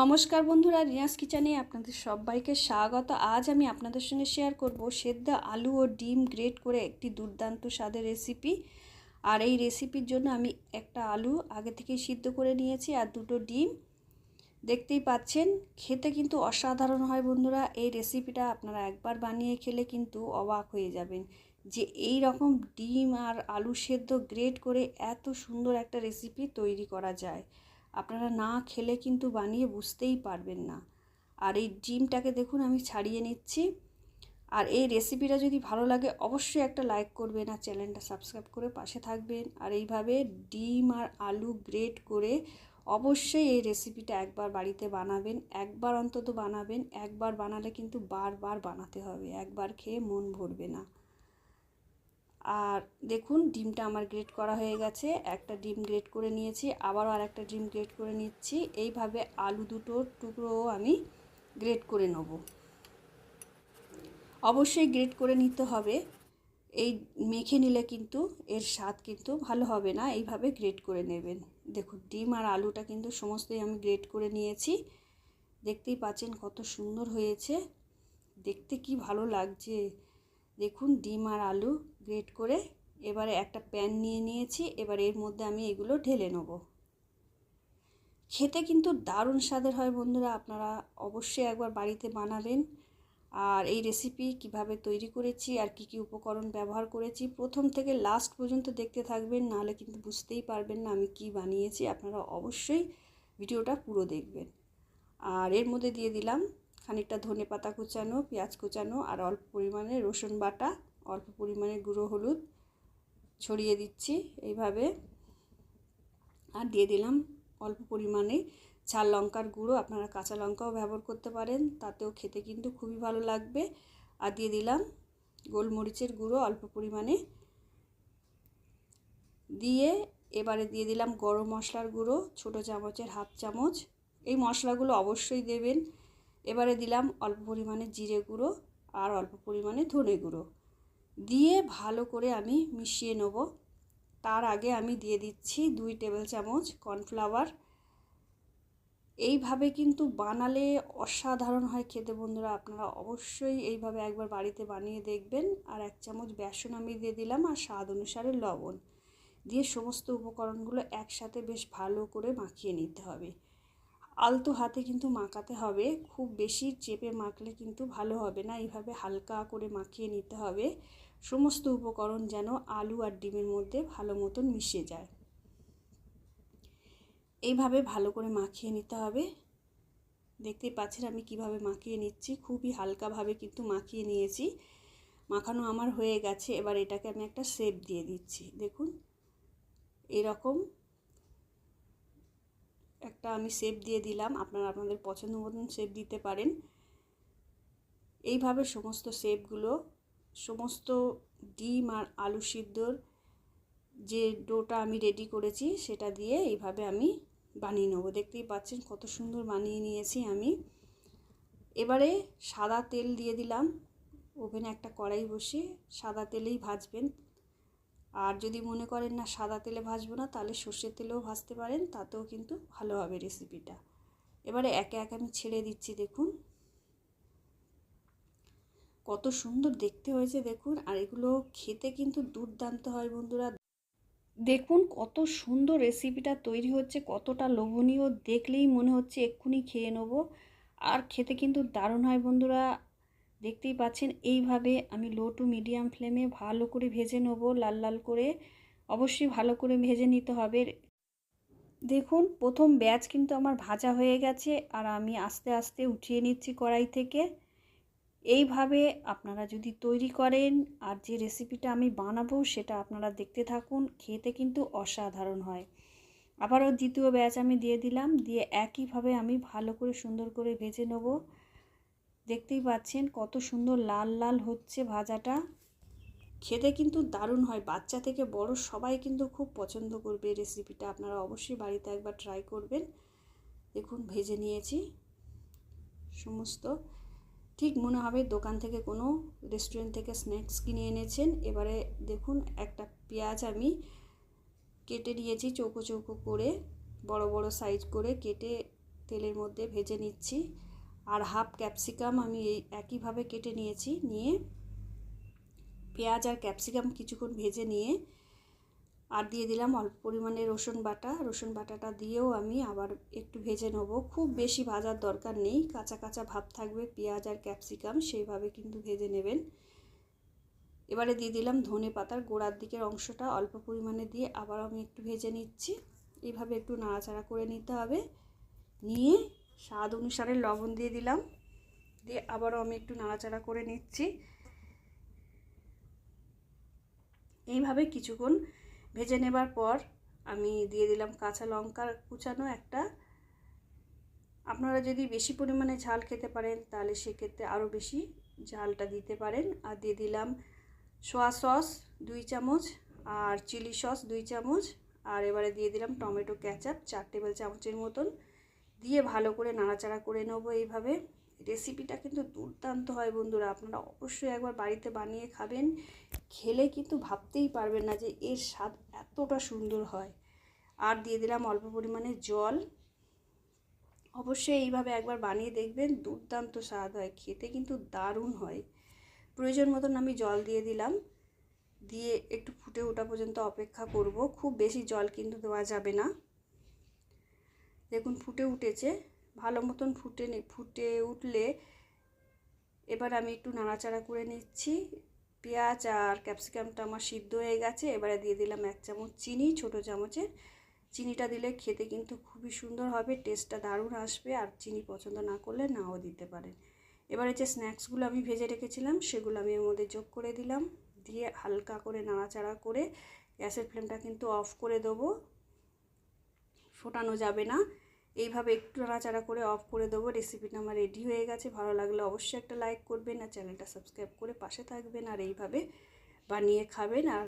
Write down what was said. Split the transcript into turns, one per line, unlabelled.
নমস্কার বন্ধুরা রিয়াস কিচেনে আপনাদের সবাইকে স্বাগত। আজ আমি আপনাদের সঙ্গে শেয়ার করব সেদ্ধ আলু ও ডিম গ্রেট করে একটি দুর্দান্ত স্বাদের রেসিপি আর এই রেসিপির জন্য আমি একটা আলু আগে থেকেই সিদ্ধ করে নিয়েছি আর দুটো ডিম। দেখতেই পাচ্ছেন, খেতে কিন্তু অসাধারণ হয় বন্ধুরা। এই রেসিপিটা আপনারা একবার বানিয়ে খেলে কিন্তু অবাক হয়ে যাবেন যে এই রকম ডিম আর আলু সেদ্ধ গ্রেট করে এত সুন্দর একটা রেসিপি তৈরি করা যায়। আপনারা না খেলে কিন্তু বানিয়ে বুঝতেই পারবেন না। আর এই ডিমটাকে দেখুন, আমি ছাড়িয়ে নিচ্ছি। আর এই রেসিপিটা যদি ভালো লাগে, অবশ্যই একটা লাইক করবেন আর চ্যানেলটা সাবস্ক্রাইব করে পাশে থাকবেন। আর এইভাবে ডিম আর আলু গ্রেট করে অবশ্যই এই রেসিপিটা একবার বাড়িতে বানাবেন। একবার অন্তত বানাবেন। একবার বানালে কিন্তু বারবার বানাতে হবে। একবার খেয়ে মন ভরবে না। আর দেখুন, ডিমটা আমার গ্রেট করা হয়ে গেছে। একটা ডিম গ্রেট করে নিয়েছি, আবারও আর একটা ডিম গ্রেট করে নিচ্ছি। এইভাবে আলু দুটোর টুকরোও আমি গ্রেট করে নেব। অবশ্যই গ্রেট করে নিতে হবে। এই মেখে নিলে কিন্তু এর স্বাদ কিন্তু ভালো হবে না, এইভাবে গ্রেট করে নেবেন। দেখুন, ডিম আর আলুটা কিন্তু সমস্তই আমি গ্রেট করে নিয়েছি। দেখতেই পাচ্ছেন কত সুন্দর হয়েছে। দেখতে কি ভালো লাগছে। দেখুন ডিম আর আলু গ্রেট করে এবারে একটা প্যান নিয়ে নিয়েছি, এবার এর মধ্যে আমি এগুলো ঢেলে নেব। খেতে কিন্তু দারুণ স্বাদের হয় বন্ধুরা, আপনারা অবশ্যই একবার বাড়িতে বানাবেন। আর এই রেসিপি কীভাবে তৈরি করেছি আর কি কি উপকরণ ব্যবহার করেছি, প্রথম থেকে লাস্ট পর্যন্ত দেখতে থাকবেন, নাহলে কিন্তু বুঝতেই পারবেন না আমি কি বানিয়েছি, আপনারা অবশ্যই ভিডিওটা পুরো দেখবেন। আর এর মধ্যে দিয়ে দিলাম খানিকটা ধনে পাতা কুচানো, পেঁয়াজ কুচানো আর অল্প পরিমাণে রসুন বাটা, অল্প পরিমাণে গুঁড়ো হলুদ ছড়িয়ে দিচ্ছি এইভাবে। আর দিয়ে দিলাম অল্প পরিমাণে ঝাল লঙ্কার গুঁড়ো। আপনারা কাঁচা লঙ্কাও ব্যবহার করতে পারেন, তাতেও খেতে কিন্তু খুবই ভালো লাগবে। আর দিয়ে দিলাম গোলমরিচের গুঁড়ো অল্প পরিমাণে। দিয়ে এবারে দিয়ে দিলাম গরম মশলার গুঁড়ো, ছোটো চামচের হাফ চামচ। এই মশলাগুলো অবশ্যই দেবেন। এবারে দিলাম অল্প পরিমাণে জিরে গুঁড়ো আর অল্প পরিমাণে ধনে গুঁড়ো। দিয়ে ভালো করে আমি মিশিয়ে নেব। তার আগে আমি দিয়ে দিচ্ছি দুই টেবিল চামচ কর্নফ্লাওয়ার। এইভাবে কিন্তু বানালে অসাধারণ হয় খেতে বন্ধুরা। আপনারা অবশ্যই এইভাবে একবার বাড়িতে বানিয়ে দেখবেন। আর এক চামচ বেসন আমি দিয়ে দিলাম আর স্বাদ অনুসারে লবণ। দিয়ে সমস্ত উপকরণগুলো একসাথে বেশ ভালো করে মাখিয়ে নিতে হবে। আলতো হাতে কিন্তু মাখাতে হবে। খুব বেশি চেপে মাখলে কিন্তু ভালো হবে না। এইভাবে হালকা করে মাখিয়ে নিতে হবে। সমস্ত উপকরণ যেন আলু আর ডিমের মধ্যে ভালো মতন মিশে যায়। এইভাবে ভালো করে মাখিয়ে নিতে হবে। দেখতে পাচ্ছেন আমি কীভাবে মাখিয়ে নিচ্ছি। খুবই হালকাভাবে কিন্তু মাখিয়ে নিয়েছি। মাখানো আমার হয়ে গেছে। এবার এটাকে আমি একটা শেপ দিয়ে দিচ্ছি। দেখুন, এরকম একটা আমি শেপ দিয়ে দিলাম, আপনারা আপনাদের পছন্দ মতন শেপ দিতে পারেন। এইভাবে সমস্ত শেপগুলো সমস্ত ডিম আর আলু সিদ্ধর যে ডোটা আমি রেডি করেছি, সেটা দিয়ে এইভাবে আমি বানিয়ে নেব। দেখতেই পাচ্ছেন কত সুন্দর বানিয়ে নিয়েছি আমি। এবারে সাদা তেল দিয়ে দিলাম, ওভেনে একটা কড়াই বসিয়ে সাদা তেলেই ভাজবেন। আর যদি মনে করেন না সাদা তেলে ভাজবো না, তাহলে সর্ষের তেলেও ভাজতে পারেন, তাতেও কিন্তু ভালো হবে রেসিপিটা এবারে একে একে আমি ছেড়ে দিচ্ছি, দেখুন। কত সুন্দর দেখতে হয়েছে, দেখুন। আর এগুলো খেতে কিন্তু দুর্দান্ত হয়, বন্ধুরা। দেখুন, কত সুন্দর রেসিপিটা তৈরি হচ্ছে, কতটা লোভনীয়। দেখলেই মনে হচ্ছে এক্ষুনি খেয়ে নেব। আর খেতে কিন্তু দারুণ হয়, বন্ধুরা। দেখতেই পাচ্ছেন, এইভাবে আমি লো টু মিডিয়াম ফ্লেমে ভালো করে ভেজে নেব, লাল লাল করে। অবশ্যই ভালো করে ভেজে নিতে হবে। দেখুন, প্রথম ব্যাচ কিন্তু আমার ভাজা হয়ে গেছে আর আমি আস্তে আস্তে উঠিয়ে নিচ্ছি কড়াই থেকে। এইভাবে আপনারা যদি তৈরি করেন আর যে রেসিপিটা আমি বানাবো সেটা আপনারা দেখতে থাকুন, খেতে কিন্তু অসাধারণ হয়। আবারও দ্বিতীয় ব্যাচ আমি দিয়ে দিলাম, দিয়ে একইভাবে আমি ভালো করে সুন্দর করে ভেজে নেব। দেখতেই পাচ্ছেন কত সুন্দর লাল লাল হচ্ছে ভাজাটা। খেতে কিন্তু দারুণ হয়। বাচ্চা থেকে বড় সবাই কিন্তু খুব পছন্দ করবে রেসিপিটা আপনারা অবশ্যই বাড়িতে একবার ট্রাই করবেন। দেখুন, ভেজে নিয়েছি সমস্ত। ঠিক মনে হবে দোকান থেকে কোনো রেস্টুরেন্ট থেকে স্ন্যাক্স কিনে এনেছেন। এবারে দেখুন, একটা পেঁয়াজ আমি কেটে নিয়েছি চৌকো চৌকো করে, বড় বড় সাইজ করে কেটে তেলের মধ্যে ভেজে নিচ্ছি। আর হাফ ক্যাপসিকাম আমি এই একইভাবে কেটে নিয়েছি, নিয়ে পেঁয়াজ আর ক্যাপসিকাম কিছুক্ষণ ভেজে নিয়ে আর দিয়ে দিলাম অল্প পরিমাণে রসুন বাটা। রসুন বাটাটা দিয়েও আমি আবার একটু ভেজে নেব। খুব বেশি ভাজার দরকার নেই, কাঁচা কাঁচা ভাব থাকবে, পেঁয়াজ আর ক্যাপসিকাম সেইভাবে কিন্তু ভেজে নেবেন। এবারে দিয়ে দিলাম ধনে পাতার গোড়ার দিকের অংশটা, অল্প পরিমাণে দিয়ে আবার আমি একটু ভেজে নিচ্ছি। এইভাবে একটু নাড়াচাড়া করে নিতে হবে। নিয়ে স্বাদ অনুসারে লবণ দিয়ে দিলাম। দিয়ে আবারও আমি একটু নাড়াচাড়া করে নিচ্ছি। এইভাবে কিছুক্ষণ ভেজে নেবার পর আমি দিয়ে দিলাম কাঁচা লঙ্কা কুচানো একটা। আপনারা যদি বেশি পরিমাণে ঝাল খেতে পারেন, তাহলে সেক্ষেত্রে আরও বেশি ঝালটা দিতে পারেন। আর দিয়ে দিলাম সোয়া সস দুই চামচ আর চিলি সস দুই চামচ। আর এবারে দিয়ে দিলাম টমেটো ক্যাচাপ চার টেবিল চামচের মতন। দিয়ে ভালো করে নাড়াচাড়া করে নেব এইভাবে। রেসিপিটা কিন্তু দুর্দান্ত হয় বন্ধুরা, আপনারা অবশ্যই একবার বাড়িতে বানিয়ে খাবেন। খেলে কিন্তু ভাবতেই পারবেন না যে এর স্বাদ এতটা সুন্দর হয়। আর দিয়ে দিলাম অল্প পরিমাণে জল। অবশ্যই এইভাবে একবার বানিয়ে দেখবেন, দুর্দান্ত স্বাদ হয়, খেতে কিন্তু দারুণ হয়। প্রয়োজন মতন আমি জল দিয়ে দিলাম। দিয়ে একটু ফুটে ওঠা পর্যন্ত অপেক্ষা করব। খুব বেশি জল কিন্তু দেওয়া যাবে না। দেখুন ফুটে উঠেছে। ভালো মতন ফুটে ফুটে উঠলে এবার আমি একটু নাড়াচাড়া করে নিচ্ছি। পেঁয়াজ আর ক্যাপসিকামটা আমার সিদ্ধ হয়ে গেছে। এবারে দিয়ে দিলাম এক চামচ চিনি, ছোটো চামচের। চিনিটা দিলে খেতে কিন্তু খুবই সুন্দর হবে টেস্টটা দারুণ আসবে। আর চিনি পছন্দ না করলে নাও দিতে পারেন। এবারে যে স্ন্যাক্সগুলো আমি ভেজে রেখেছিলাম, সেগুলো আমি এর মধ্যে যোগ করে দিলাম। দিয়ে হালকা করে নাড়াচাড়া করে গ্যাসের ফ্লেমটা কিন্তু অফ করে দেবো। ফোটানো যাবে না। এইভাবে একটু নাড়াচাড়া করে অফ করে দেবো। রেসিপিটা আমার রেডি হয়ে গেছে। ভালো লাগলে অবশ্যই একটা লাইক করবেন আর চ্যানেলটা সাবস্ক্রাইব করে পাশে থাকবেন। আর এইভাবে বানিয়ে খাবেন। আর